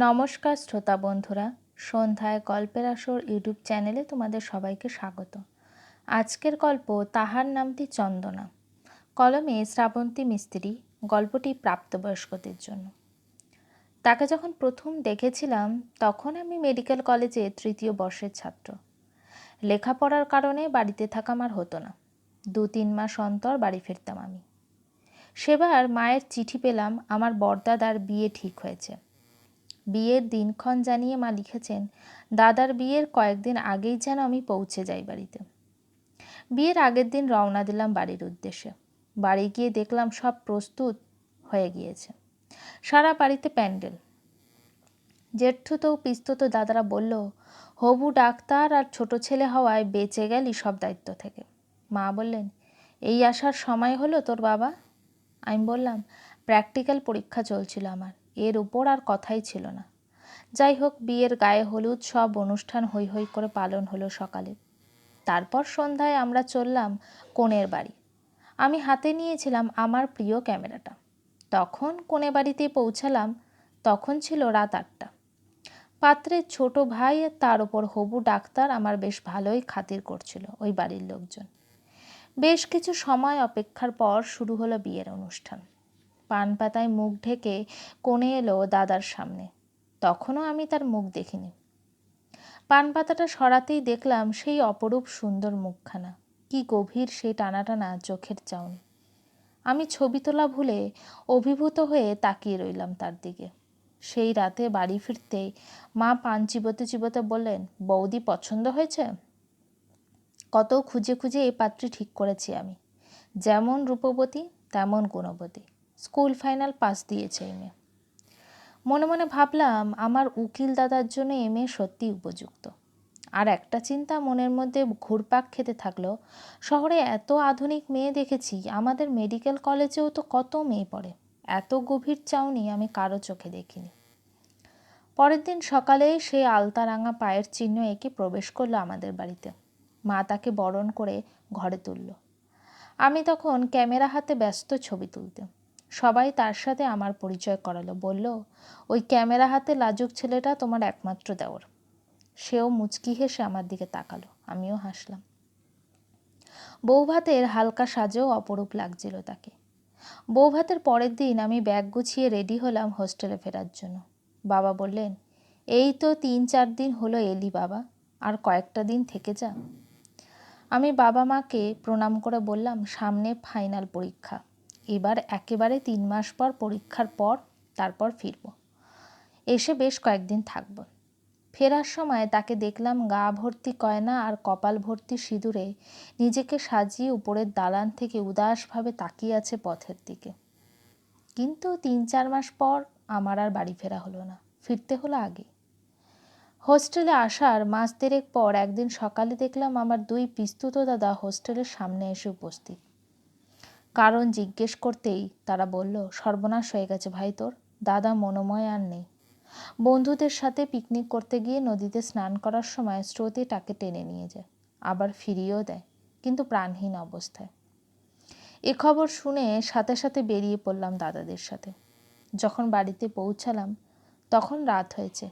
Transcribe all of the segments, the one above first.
নমস্কার শ্রোতা বন্ধুরা, সন্ধ্যায় গল্পের আসর ইউটিউব চ্যানেলে তোমাদের সবাইকে স্বাগত। আজকের গল্প তাহার নামটি চন্দনা। কলমে শ্রাবন্তী মিস্ত্রি গল্পটি প্রাপ্তবয়স্কদের জন্য। তাকে যখন প্রথম দেখেছিলাম, তখন আমি মেডিকেল কলেজে তৃতীয় বর্ষের ছাত্র। লেখাপড়ার কারণে বাড়িতে থাকা আমার হতো না। দু তিন মাস অন্তর বাড়ি ফিরতাম আমি। সেবার মায়ের চিঠি পেলাম, আমার বরদাদার বিয়ে ঠিক হয়েছে। বিয়ের দিনক্ষণ জানিয়ে মা লিখেছেন, দাদার বিয়ের কয়েকদিন আগেই যেন আমি পৌঁছে যাই বাড়িতে। বিয়ের আগের দিন রওনা দিলাম বাড়ির উদ্দেশ্যে। বাড়ি গিয়ে দেখলাম সব প্রস্তুত হয়ে গিয়েছে। সারা বাড়িতে প্যান্ডেল। জেঠুতো পিস্তুতো দাদারা বলল, হবু ডাক্তার আর ছোট ছেলে হওয়ায় বেঁচে গেলি সব দায়িত্ব থেকে। মা বললেন, এই আসার সময় হলো তোর বাবা? আমি বললাম, প্র্যাকটিক্যাল পরীক্ষা চলছিল আমার। এর উপর আর কথাই ছিল না। যাই হোক বিয়ের গায়ে হলুদ সব অনুষ্ঠান হৈ হৈ করে পালন হলো সকালে। তারপর সন্ধ্যায় আমরা চললাম কোণের বাড়ি। আমি হাতে নিয়েছিলাম আমার প্রিয় ক্যামেরাটা। তখন কোণে বাড়িতে পৌঁছালাম, তখন ছিল রাত আটটা। পাত্রের ছোট ভাই তার ওপর হবু ডাক্তার আমার বেশ ভালোই খাতির করছিল ওই বাড়ির লোকজন। বেশ কিছু সময় অপেক্ষার পর শুরু হলো বিয়ের অনুষ্ঠান। পান পাতায় মুখ ঢেকে কোণে এলো দাদার সামনে। তখনও আমি তার মুখ দেখিনি। পান পাতাটা সরাতেই দেখলাম সেই অপরূপ সুন্দর মুখখানা। কি গভীর সেই টানা টানা চোখের চাউনি। আমি ছবি তোলা ভুলে অভিভূত হয়ে তাকিয়ে রইলাম তার দিকে। সেই রাতে বাড়ি ফিরতে মা পান চিবোতে চিবোতে বললেন, বৌদি, পছন্দ হয়েছে? কত খুঁজে খুঁজে এই পাত্রী ঠিক করেছি আমি। যেমন রূপবতী, তেমন গুণবতী। স্কুল ফাইনাল পাস দিয়েছে এম মনে মনে ভাবলাম আমার উকিল দাদার জন্য এম এ সত্যি উপযুক্ত। আর একটা চিন্তা মনের মধ্যে ঘুরপাক খেতে থাকল, শহরে এত আধুনিক মেয়ে দেখেছি, আমাদের মেডিকেল কলেজেও তো কত মেয়ে পড়ে, এত গভীর চাউনি আমি কারও চোখে দেখিনি। পরের দিন সকালে সেই আলতারাঙা পায়ের চিহ্ন এঁকে প্রবেশ করল আমাদের বাড়িতে। মা তাকে বরণ করে ঘরে তুলল। আমি তখন ক্যামেরা হাতে ব্যস্ত ছবি তুলতে সবাই তার সাথে আমার পরিচয় করালো। বলল, ওই ক্যামেরা হাতে লাজুক ছেলেটা তোমার একমাত্র দেওর। সেও মুচকি হেসে আমার দিকে তাকালো। আমিও হাসলাম। বৌভাতের হালকা সাজেও অপরূপ লাগছিল তাকে। বৌভাতের পরের দিন আমি ব্যাগ গুছিয়ে রেডি হলাম হোস্টেলে ফেরার জন্য। বাবা বললেন, এই তো তিন চার দিন হলো এলি বাবা, আর কয়েকটা দিন থেকে যা। আমি বাবা মাকে প্রণাম করে বললাম, সামনে ফাইনাল পরীক্ষা। এবার একেবারে তিন মাস পর পরীক্ষার পর তারপর ফিরব। এসে বেশ কয়েকদিন থাকব। ফেরার সময় তাকে দেখলাম গা ভর্তি কয়না আর কপাল ভর্তি সিঁদুরে নিজেকে সাজিয়ে উপরের দালান থেকে উদাসভাবে তাকিয়ে আছে পথের দিকে। কিন্তু তিন চার মাস পর আমার আর বাড়ি ফেরা হলো না। ফিরতে হলো আগে। হোস্টেলে আসার মাস দেড়েক পর একদিন সকালে দেখলাম আমার দুই পিস্তুত দাদা হোস্টেলের সামনে এসে উপস্থিত। কারণ জিজ্ঞেস করতেই তারা বলল, সর্বনাশ হয়ে গেছে ভাই তোর। দাদা মনোময় আর নেই। বন্ধুদের সাথে পিকনিক করতে গিয়ে নদীতে স্নান করার সময় স্রোতে তাকে টেনে নিয়ে যায়, আবার ফিরিয়েও দেয়, কিন্তু প্রাণহীন অবস্থায়। এ খবর শুনে সাথে সাথে বেরিয়ে পড়লাম দাদাদের সাথে। যখন বাড়িতে পৌঁছালাম, তখন রাত হয়েছে।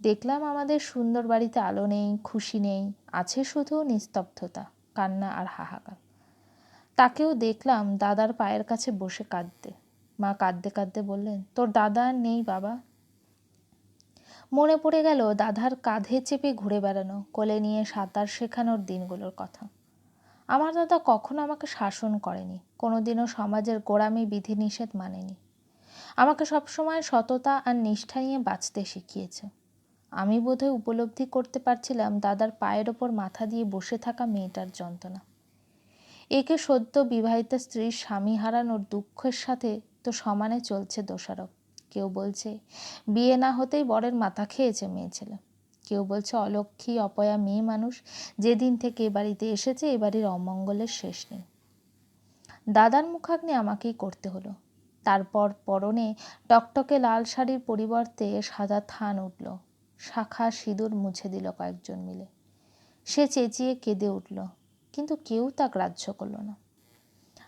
দেখলাম আমাদের সুন্দর বাড়িতে আলো নেই, খুশি নেই, আছে শুধু নিস্তব্ধতা, কান্না আর হাহাকার। তাকেও দেখলাম দাদার পায়ের কাছে বসে কাঁদতে। মা কাঁদতে কাঁদতে বললেন, তোর দাদা আর নেই বাবা? মনে পড়ে গেল দাদার কাঁধে চেপে ঘুরে বেড়ানো, কোলে নিয়ে সাঁতার শেখানোর দিনগুলোর কথা। আমার দাদা কখনো আমাকে শাসন করেনি, কোনোদিনও সমাজের গোড়ামি বিধিনিষেধ মানেনি। আমাকে সবসময় সততা আর নিষ্ঠা নিয়ে বাঁচতে শিখিয়েছে। আমি বোধহয় উপলব্ধি করতে পারছিলাম দাদার পায়ের ওপর মাথা দিয়ে বসে থাকা মেয়েটার যন্ত্রণা। একে সদ্য বিবাহিত স্ত্রীর স্বামী হারানোর দুঃখের সাথে তো সমানে চলছে দোষারোপ। কেউ বলছে, বিয়ে না হতেই বরের মাথা খেয়েছে মেয়ে ছেলে। কেউ বলছে, অলক্ষী, অপয়া মেয়ে মানুষ যেদিন থেকে এ বাড়িতে এসেছে, এ বাড়ির অমঙ্গলের শেষ নেই। দাদার মুখাগ্নি আমাকেই করতে হলো। তারপর পরনে টকটকে লাল শাড়ির পরিবর্তে সাদা থান উঠল। শাখা সিঁদুর মুছে দিল কয়েকজন মিলে। সে চেঁচিয়ে কেঁদে উঠল। কিন্তু কেউ তা গ্রাহ্য করল না।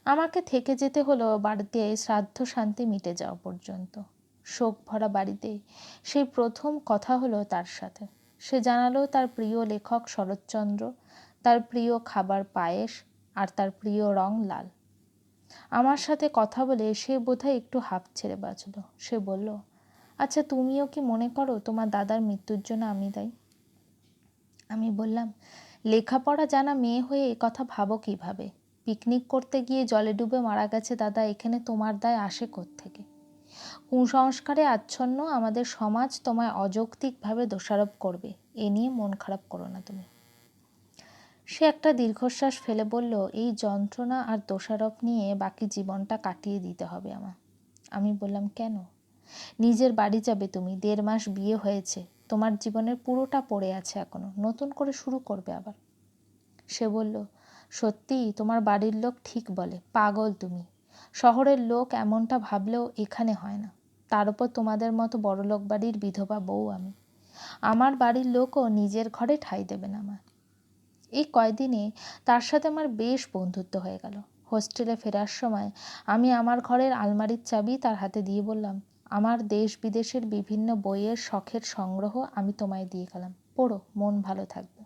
আমাকে থেকে যেতে হলো বাড়িতে শ্রাদ্ধ শান্তি মিটে যাওয়া পর্যন্ত। শোক ভরা বাড়িতে সেই প্রথম কথা হলো তার সাথে। সে জানালো তার প্রিয় লেখক শরৎচন্দ্র, তার প্রিয় খাবার পায়েস আর তার প্রিয় রং লাল। আমার সাথে কথা বলে সে বোধহয় একটু হাফ ছেড়ে বাঁচল। সে বলল আচ্ছা তুমিও কি মনে করো তোমার দাদার মৃত্যুর জন্য আমি দায়ী? আমি বললাম লেখাপড়া জানা মেয়ে হয়ে কথা ভাবো কীভাবে? পিকনিক করতে গিয়ে জলে ডুবে মারা গেছে দাদা, এখানে তোমার দায় আসে থেকে কুসংস্কারে আচ্ছন্ন আমাদের সমাজ তোমায় অযৌক্তিকভাবে দোষারোপ করবে। এ নিয়ে মন খারাপ করো না তুমি। সে একটা দীর্ঘশ্বাস ফেলে বলল, এই যন্ত্রণা আর দোষারোপ নিয়ে বাকি জীবনটা কাটিয়ে দিতে হবে আমার আমি বললাম, কেন? নিজের বাড়ি যাবে তুমি, দেড় মাস বিয়ে হয়েছে। তোমার জীবনের পুরোটা পড়ে আছে এখনও। নতুন করে শুরু করবে আবার। সে বলল, সত্যি, তোমার বাড়ির লোক ঠিক বলে, পাগল তুমি। শহরের লোক এমনটা ভাবলেও এখানে হয় না। তার উপর তোমাদের মতো বড়লোক বাড়ির বিধবা বউ আমি। আমার বাড়ির লোকও নিজের ঘরে ঠাই দেবে না আমার এই কয়দিনে তার সাথে আমার বেশ বন্ধুত্ব হয়ে গেল। হোস্টেলে ফেরার সময় আমি আমার ঘরের আলমারির চাবি তার হাতে দিয়ে বললাম আমার দেশ বিদেশের বিভিন্ন বইয়ের শখের সংগ্রহ আমি তোমায় দিয়ে গেলাম। পড়ো, মন ভালো থাকবে।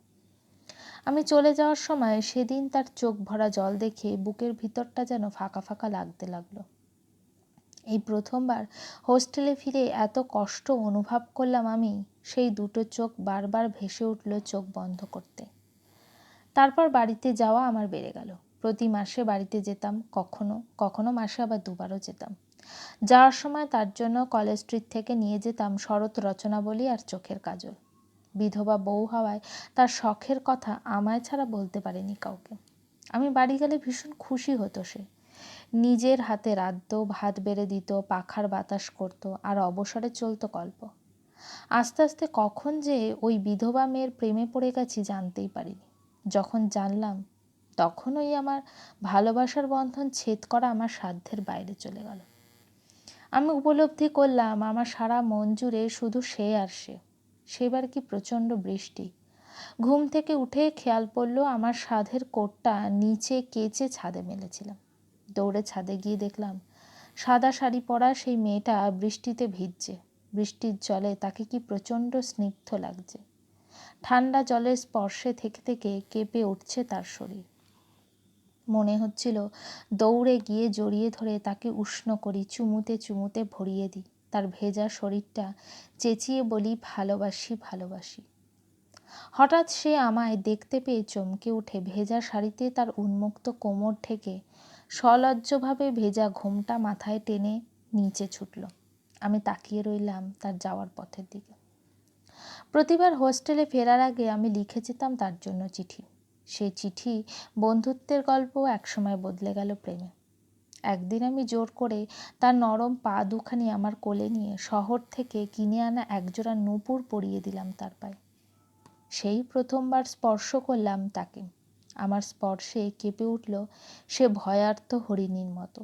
আমি চলে যাওয়ার সময় সেদিন তার চোখ ভরা জল দেখে বুকের ভিতরটা যেন ফাঁকা ফাঁকা লাগতে লাগল। এই প্রথমবার হোস্টেলে ফিরে এত কষ্ট অনুভব করলাম আমি, সেই দুটো চোখ বারবার ভেসে উঠল চোখ বন্ধ করতে। তারপর বাড়িতে যাওয়া আমার বেড়ে গেল। প্রতি মাসে বাড়িতে যেতাম, কখনো কখনো মাসে আবার দুবারও যেতাম। যাওয়ার সময় তার জন্য কলেজ স্ট্রিট থেকে নিয়ে যেতাম শরৎ রচনাবলী আর চোখের কাজল। বিধবা বউ হওয়ায় তার শখের কথা আমায় ছাড়া বলতে পারেনি কাউকে। আমি বাড়ি গেলে ভীষণ খুশি হতো সে। নিজের হাতে রাঁধত, ভাত বেড়ে দিত, পাখার বাতাস করত আর অবসরে চলতো গল্প। আস্তে আস্তে কখন যে ওই বিধবা মেয়ের প্রেমে পড়ে গেছি জানতেই পারিনি। যখন জানলাম তখন ওই আমার ভালোবাসার বন্ধন ছেদ করা আমার সাধ্যের বাইরে চলে গেল। আমি উপলব্ধি করলাম, আমার সারা মন জুড়ে শুধু সে আর সে। সেবার কি প্রচণ্ড বৃষ্টি। ঘুম থেকে উঠে খেয়াল পড়ল, আমার সাধের কোটটা নিচে কেচে ছাদে মেলেছিলাম। দৌড়ে ছাদে গিয়ে দেখলাম, সাদা শাড়ি পরা সেই মেয়েটা বৃষ্টিতে ভিজছে। বৃষ্টির জলে তাকে কি প্রচণ্ড স্নিগ্ধ লাগছে। ঠান্ডা জলের স্পর্শে থেকে থেকে কেঁপে উঠছে তার শরীর। মনে হচ্ছিল, দৌড়ে গিয়ে জড়িয়ে ধরে তাকে উষ্ণ করি, চুমুতে চুমুতে ভরিয়ে দিই। তার ভেজা শরীরটা চেঁচিয়ে বলি, ভালোবাসি ভালোবাসি। হঠাৎ সে আমায় দেখতে পেয়ে চমকে উঠে ভেজা শাড়িতে তার উন্মুক্ত কোমর থেকে সলজ্জভাবে ভেজা ঘোমটা মাথায় টেনে নিচে ছুটল। আমি তাকিয়ে রইলাম তার যাওয়ার পথের দিকে। প্রতিবার হোস্টেলে ফেরার আগে আমি লিখে যেতাম তার জন্য চিঠি। সে চিঠি বন্ধুত্বের গল্প একসময় বদলে গেল প্রেমে। একদিন আমি জোর করে তার নরম পা দুখানি আমার কোলে নিয়ে শহর থেকে কিনে আনা একজোড়া নূপুর পরিয়ে দিলাম তার পায়ে। সেই প্রথমবার স্পর্শ করলাম তাকে। আমার স্পর্শে কেঁপে উঠল সে ভয়ার্থ হরিণীর মতো।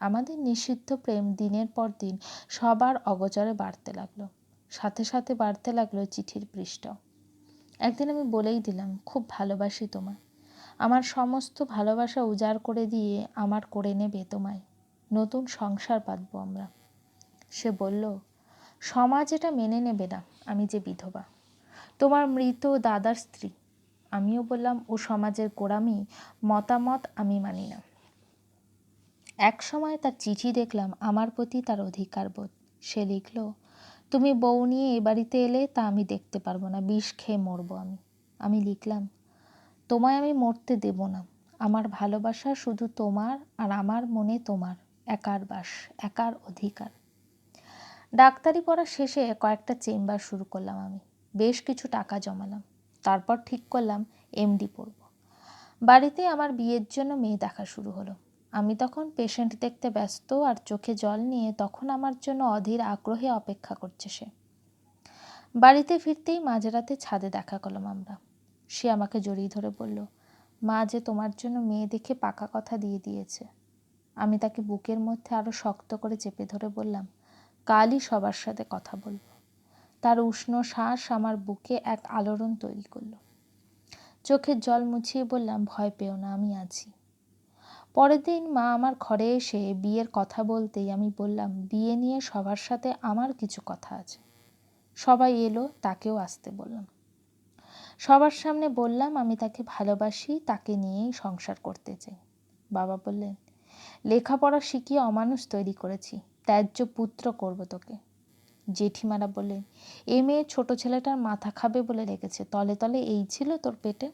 আমাদের নিষিদ্ধ প্রেম দিনের পর দিন সবার অগচরে বাড়তে লাগল। সাথে সাথে বাড়তে লাগল চিঠির পৃষ্ঠা একদিন আমি বলেই দিলাম, খুব ভালোবাসি তোমায়। আমার সমস্ত ভালোবাসা উজাড় করে দিয়ে আমার করে নেবে তোমায়। নতুন সংসার পাতবো আমরা। সে বলল, সমাজ এটা মেনে নেবে না, আমি যে বিধবা। তোমার মৃত দাদার স্ত্রী। আমিও বললাম, ও সমাজের গোড়ামি, মতামত আমি মানি না। এক সময় তার চিঠি দেখলাম, আমার প্রতি তার অধিকার বোধ। সে লিখল তুমি বউ নিয়ে এ বাড়িতে এলে তা আমি দেখতে পারব না, বিষ খেয়ে মরবো আমি। আমি লিখলাম, তোমায় আমি মরতে দেব না। আমার ভালোবাসা শুধু তোমার আর আমার মনে তোমার, একার বাস, একার অধিকার। ডাক্তারি পড়া শেষে কয়েকটা চেম্বার শুরু করলাম আমি। বেশ কিছু টাকা জমালাম। তারপর ঠিক করলাম, এমডি পড়ব। বাড়িতে আমার বিয়ের জন্য মেয়ে দেখা শুরু হলো। আমি তখন পেশেন্ট দেখতে ব্যস্ত আর চোখে জল নিয়ে তখন আমার জন্য অধীর আগ্রহে অপেক্ষা করছে সে। বাড়িতে ফিরতেই মাঝরাতে ছাদে দেখা করলাম আমরা। সে আমাকে জড়িয়ে ধরে বলল, মা যে তোমার জন্য মেয়ে দেখে পাকা কথা দিয়ে দিয়েছে। আমি তাকে বুকের মধ্যে আরও শক্ত করে চেপে ধরে বললাম, কালই সবার সাথে কথা বলব। তার উষ্ণ শ্বাস আমার বুকে এক আলোড়ন তৈরি করল। চোখের জল মুছিয়ে বললাম, ভয় পেও না, আমি আছি। পরের দিন মা আমার ঘরে এসে বিয়ের কথা বলতেই আমি বললাম, বিয়ে নিয়ে সবার সাথে আমার কিছু কথা আছে। সবাই এলো, তাকেও আসতে বললাম। সবার সামনে বললাম, আমি তাকে ভালোবাসি, তাকে নিয়েই সংসার করতে চাই। বাবা বললেন, লেখাপড়া শিখিয়ে অমানুষ তৈরি করেছি, ত্যায্য পুত্র করব তোকে। জেঠিমারা বললেন, এ মেয়ে ছোট ছেলেটার মাথা খাবে বলে রেখেছে, তলে তলে এই ছিল তোর পেটে?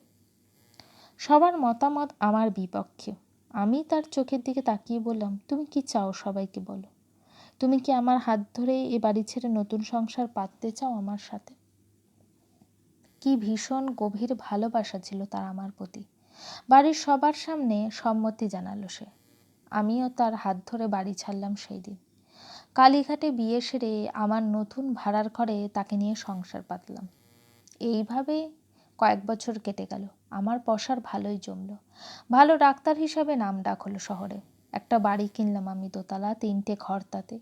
সবার মতামত আমার বিপক্ষে। আমি তার চোখের দিকে তাকিয়ে বললাম, তুমি কি চাও সবাইকে বলো? তুমি কি আমার হাত ধরে এ বাড়ি ছেড়ে নতুন সংসার পাততে চাও আমার সাথে? কি ভীষণ গভীর ভালোবাসা ছিল তার আমার প্রতি। বাড়ির সবার সামনে সম্মতি জানালো সে। আমিও তার হাত ধরে বাড়ি ছাড়লাম সেই দিন। কালীঘাটে বিয়ে সেরে আমার নতুন ভাড়ার ঘরে তাকে নিয়ে সংসার পাতলাম। এইভাবে কয়েক বছর কেটে গেল। আমার পশার ভালোই জমল। ভালো ডাক্তার হিসাবে নাম ডাক হলো শহরে। একটা বাড়ি কিনলাম আমি দোতলা, তিনটে ঘর তাতে।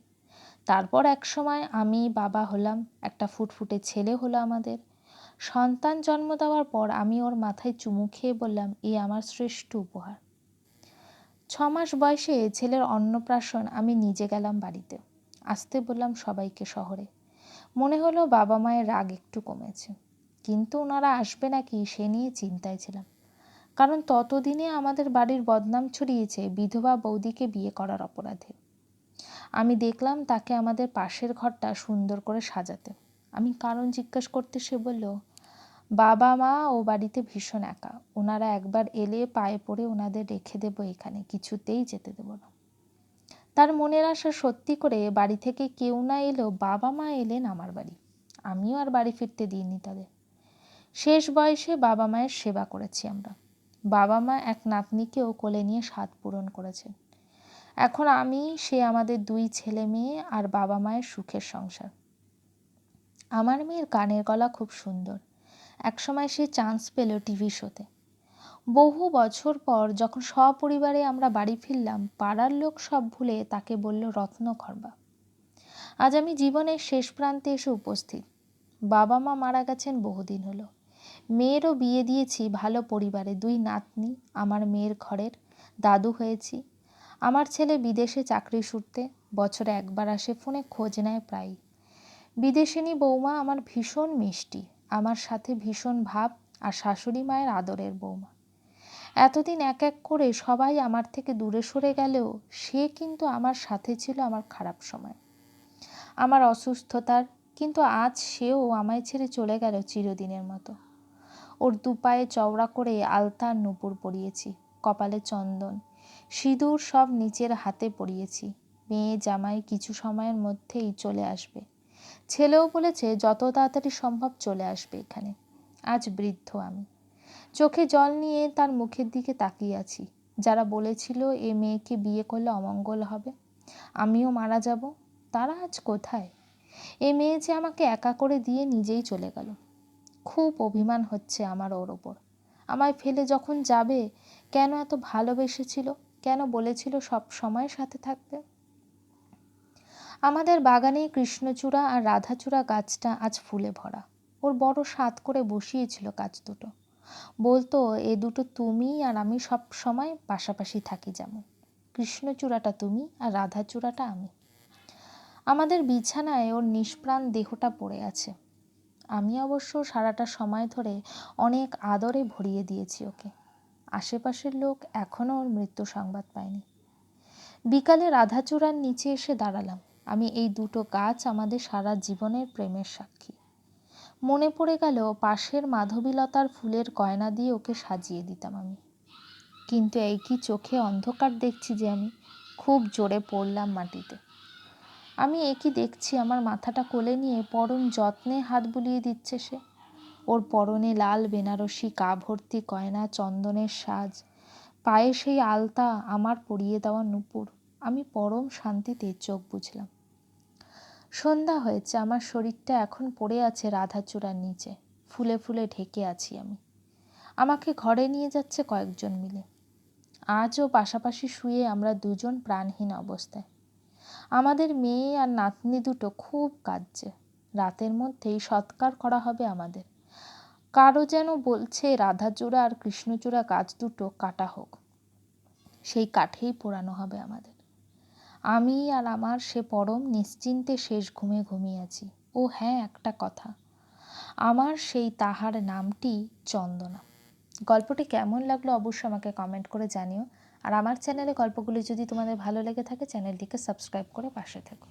তারপর এক সময় আমি বাবা হলাম, একটা ফুটফুটে ছেলে হলো আমাদের। সন্তান জন্ম দেওয়ার পর আমি ওর মাথায় চুমু খেয়ে বললাম, এ আমার শ্রেষ্ঠ উপহার। ছ মাস বয়সে ছেলের অন্নপ্রাশন আমি নিজে গেলাম বাড়িতে। আসতে বললাম সবাইকে শহরে। মনে হলো বাবা মায়ের রাগ একটু কমেছে। কিন্তু ওনারা আসবে নাকি সে নিয়ে চিন্তায় ছিলাম। কারণ ততদিনে আমাদের বাড়ির বদনাম ছড়িয়েছে বিধবা বৌদিকে বিয়ে করার অপরাধে। আমি দেখলাম তাকে আমাদের পাশের ঘরটা সুন্দর করে সাজাতে। আমি কারণ জিজ্ঞেস করতে সে বলল, বাবা মা ও বাড়িতে ভীষণ একা। ওনারা একবার এলে পায়ে পড়ে ওনাদের রেখে দেবো এখানে, কিছুতেই যেতে দেবো না। তার মনের আশা সত্যি করে বাড়ি থেকে কেউ না এলেও বাবা মা এলেন আমার বাড়ি। আমিও আর বাড়ি ফিরতে দিইনি তাদের। শেষ বয়সে বাবা মায়ের সেবা করেছি আমরা। বাবা মা এক নাতনিকেও কোলে নিয়ে স্বাদ পূরণ করেছেন এখন আমি, সে আমাদের দুই ছেলে মেয়ে আর বাবা মায়ের সুখের সংসার। আমার মেয়ের গানের গলা খুব সুন্দর। একসময় সে চান্স পেল টিভি শোতে। বহু বছর পর যখন সপরিবারে আমরা বাড়ি ফিরলাম, পাড়ার লোক সব ভুলে তাকে বলল রত্নখর্বা আজ আমি জীবনের শেষ প্রান্তে এসে উপস্থিত। বাবা মা মারা গেছেন বহুদিন হলো। মেয়েরও বিয়ে দিয়েছি ভালো পরিবারে। দুই নাতনি, আমার মেয়ের ঘরের দাদু হয়েছি। আমার ছেলে বিদেশে চাকরি সূত্রে বছরে একবার আসে, ফোনে খোঁজ নেয় প্রায় বিদেশিনী বৌমা আমার ভীষণ মিষ্টি, আমার সাথে ভীষণ ভাব আর শাশুড়ি মায়ের আদরের বৌমা। এতদিন এক এক করে সবাই আমার থেকে দূরে সরে গেলেও সে কিন্তু আমার সাথে ছিল আমার খারাপ সময়। আমার অসুস্থতার, কিন্তু আজ সেও আমায় ছেড়ে চলে গেল চিরদিনের মতো। ওর দুপায়ে চওড়া করে আলতার নুপুর পরিয়েছি, কপালে চন্দন। সিঁদুর সব নিচের হাতে পরিয়েছি, মেয়ে জামাই কিছু সময়ের মধ্যেই চলে আসবে। ছেলেও বলেছে, যত তাড়াতাড়ি সম্ভব চলে আসবে এখানে। আজ বৃদ্ধ আমি। চোখে জল নিয়ে তার মুখের দিকে তাকিয়ে আছি। যারা বলেছিল, এ মেয়েকে বিয়ে করলে অমঙ্গল হবে, আমিও মারা যাব, তারা আজ কোথায়? এ মেয়ে যে আমাকে একা করে দিয়ে নিজেই চলে গেল। খুব অভিমান হচ্ছে আমার ওর ওপর। আমায় ফেলে যখন যাবে, কেন এত ভালোবেসেছিল? কেন বলেছিল সব সময় সাথে থাকবে আমাদের বাগানে কৃষ্ণচূড়া আর রাধাচূড়া গাছটা আজ ফুলে ভরা। ওর বড় স্বাদ করে বসিয়েছিল গাছ দুটো। বলতো, এ দুটো তুমি আর আমি সব সময় পাশাপাশি থাকি যেমন। কৃষ্ণচূড়াটা তুমি আর রাধাচূড়াটা আমি। আমাদের বিছানায় ওর নিষ্প্রাণ দেহটা পড়ে আছে। আমি অবশ্য সারাটা সময় ধরে অনেক আদরে ভরিয়ে দিয়েছি ওকে। আশেপাশের লোক এখনও ওর মৃত্যু সংবাদ পায়নি। বিকালে রাধাচূড়ার নিচে এসে দাঁড়ালাম। আমি এই দুটো গাছ আমাদের সারা জীবনের প্রেমের সাক্ষী। মনে পড়ে গেল পাশের মাধবীলতার ফুলের গয়না দিয়ে ওকে সাজিয়ে দিতাম আমি। কিন্তু এই কি চোখে অন্ধকার দেখছি যে আমি খুব জোরে পড়লাম মাটিতে। আমি একই দেখছি আমার মাথাটা কোলে নিয়ে পরম যত্নে হাত বুলিয়ে দিচ্ছে সে। ওর পরনে লাল বেনারসি কা ভর্তি গয়না চন্দনের সাজ। পায়ে সেই আলতা আমার পরিয়ে দেওয়া নুপুর। আমি পরম শান্তিতে চোখ বুঝলাম। সন্ধ্যা হয়েছে, আমার শরীরটা এখন পড়ে আছে রাধাচূড়ার নিচে। ফুলে ফুলে ঢেকে আছি আমি। আমাকে ঘরে নিয়ে যাচ্ছে কয়েকজন মিলে। আজও পাশাপাশি শুয়ে আমরা দুজন প্রাণহীন অবস্থায়। আমাদের মেয়ে আর নাতনি দুটো খুব কাঁদছে। রাতের মধ্যেই সৎকার করা হবে আমাদের। কারও যেন বলছে, রাধাচূড়া আর কৃষ্ণচূড়া গাছ দুটো কাটা হোক। সেই কাঠেই পোড়ানো হবে আমাদের। আমি আর আমার সে পরম নিশ্চিন্তে শেষ ঘুমে ঘুমিয়েছি ও হ্যাঁ একটা কথা। আমার সেই তাহার নামটি চন্দনা। গল্পটি কেমন লাগল অবশ্যই আমাকে কমেন্ট করে জানিও। আর আমার চ্যানেলে গল্পগুলি যদি তোমাদের ভালো লেগে থাকে চ্যানেলটিকে সাবস্ক্রাইব করে পাশে থেকো।